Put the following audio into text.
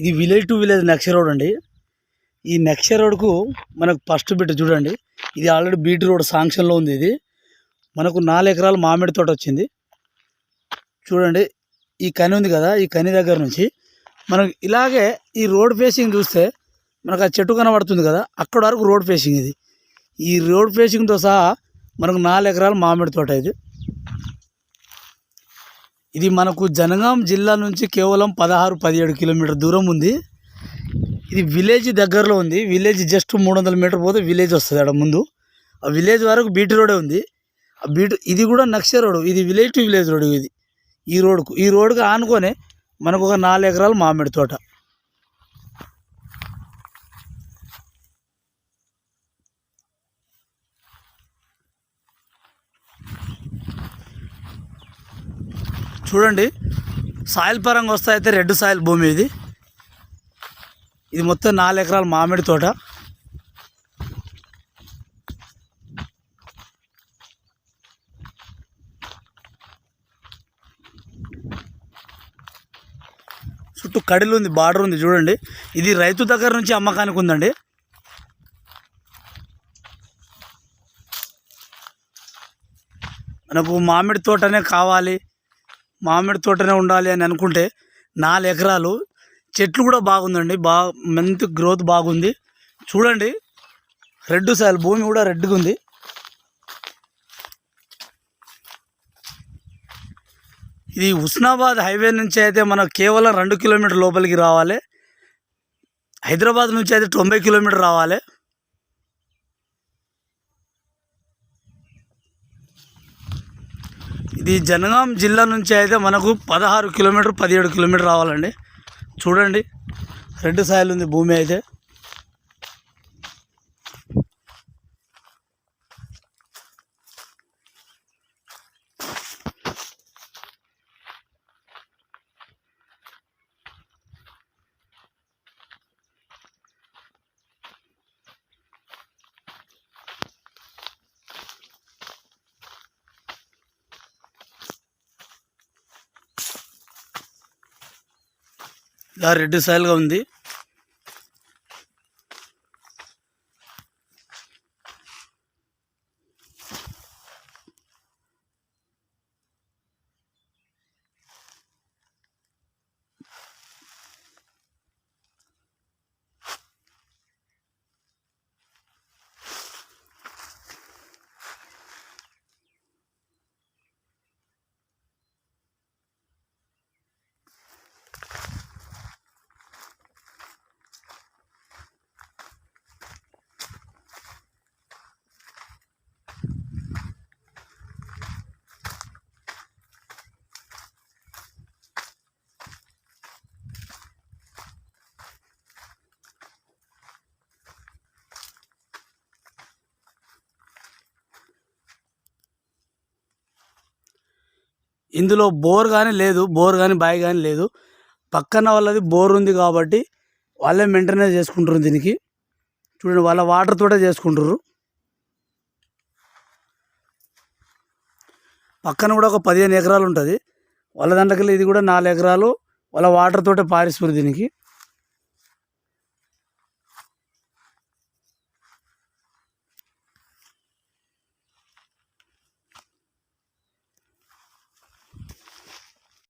ఇది village to village నక్ష road అండి. ఈ నక్ష రోడ్కు మనకు ఫస్ట్ బిట్ చూడండి. ఇది ఆల్రెడీ బీటీ రోడ్ శాంక్షన్లో ఉంది ఇది. మనకు నాలుగు ఎకరాల మామిడి తోట వచ్చింది. చూడండి ఈ కని ఉంది కదా ఈ కని దగ్గర నుంచి. మనకు ఇలాగే ఈ రోడ్ ఫేసింగ్ చూస్తే మనకు ఆ చెట్టు కనబడుతుంది కదా అక్కడ వరకు రోడ్ ఫేసింగ్ ఇది. ఈ రోడ్ ఫేసింగ్తో సహా మనకు నాలుగు ఎకరాల మామిడి తోట ఇది. ఇది మనకు జనగాం జిల్లా నుంచి కేవలం పదహారు పదిహేడు కిలోమీటర్ దూరం ఉంది. ఇది విలేజ్ దగ్గరలో ఉంది. విలేజ్ జస్ట్ మూడు వందల మీటర్ పోతే విలేజ్ వస్తుంది అక్కడ ముందు. ఆ విలేజ్ వరకు బీటీ రోడే ఉంది. ఆ బీటీ ఇది కూడా నక్ష రోడ్ ఇది విలేజ్ టు విలేజ్ రోడ్ ఇది. ఈ రోడ్కు ఈ రోడ్కు ఆనుకొని మనకు ఒక నాలుగు ఎకరాలు మామిడి తోట. చూడండి. సాయిల్ పరంగా వస్తే అయితే రెడ్ సాయిల్ భూమి ఇది. ఇది మొత్తం నాలుగు ఎకరాల మామిడి తోట. చుట్టూ కడిలు ఉంది బార్డర్ ఉంది చూడండి. ఇది రైతు దగ్గర నుంచి అమ్మకానికి ఉందండి. మనకు మామిడి తోటనే కావాలి. మామిడి తోటనే ఉండాలి అని అనుకుంటే నాలుగు ఎకరాలు చెట్లు కూడా బాగుందండి. బా మంచి గ్రోత్ బాగుంది. చూడండి రెడ్ సార్ భూమి కూడా రెడ్గా ఉంది. ఇది హుస్నాబాద్ హైవే నుంచి అయితే మనం కేవలం రెండు కిలోమీటర్ లోపలికి రావాలి. హైదరాబాద్ నుంచి అయితే తొంభై కిలోమీటర్ రావాలి. ఇది జనగాం జిల్లా నుంచి అయితే మనకు పదహారు కిలోమీటర్ పదిహేడు కిలోమీటర్ రావాలండి. చూడండి రెడ్ సాయిల్ ఉంది భూమి అయితే. ఇలా రెడ్ సాయిల్గా ఉంది. ఇందులో బోర్ కానీ లేదు బోర్ కానీ బాయ్ కానీ లేదు. పక్కన వాళ్ళది బోర్ ఉంది కాబట్టి వాళ్ళే మెయింటెనెన్స్ చేసుకుంటారు దీనికి. చూడండి వాళ్ళ వాటర్ తోటే చేసుకుంటారు పక్కన కూడా ఒక పదిహేను ఎకరాలు ఉంటుంది. వాళ్ళ దాంట్లోకి ఇది కూడా నాలుగు ఎకరాలు వాళ్ళ వాటర్ తోటే పారిస్తారు దీనికి.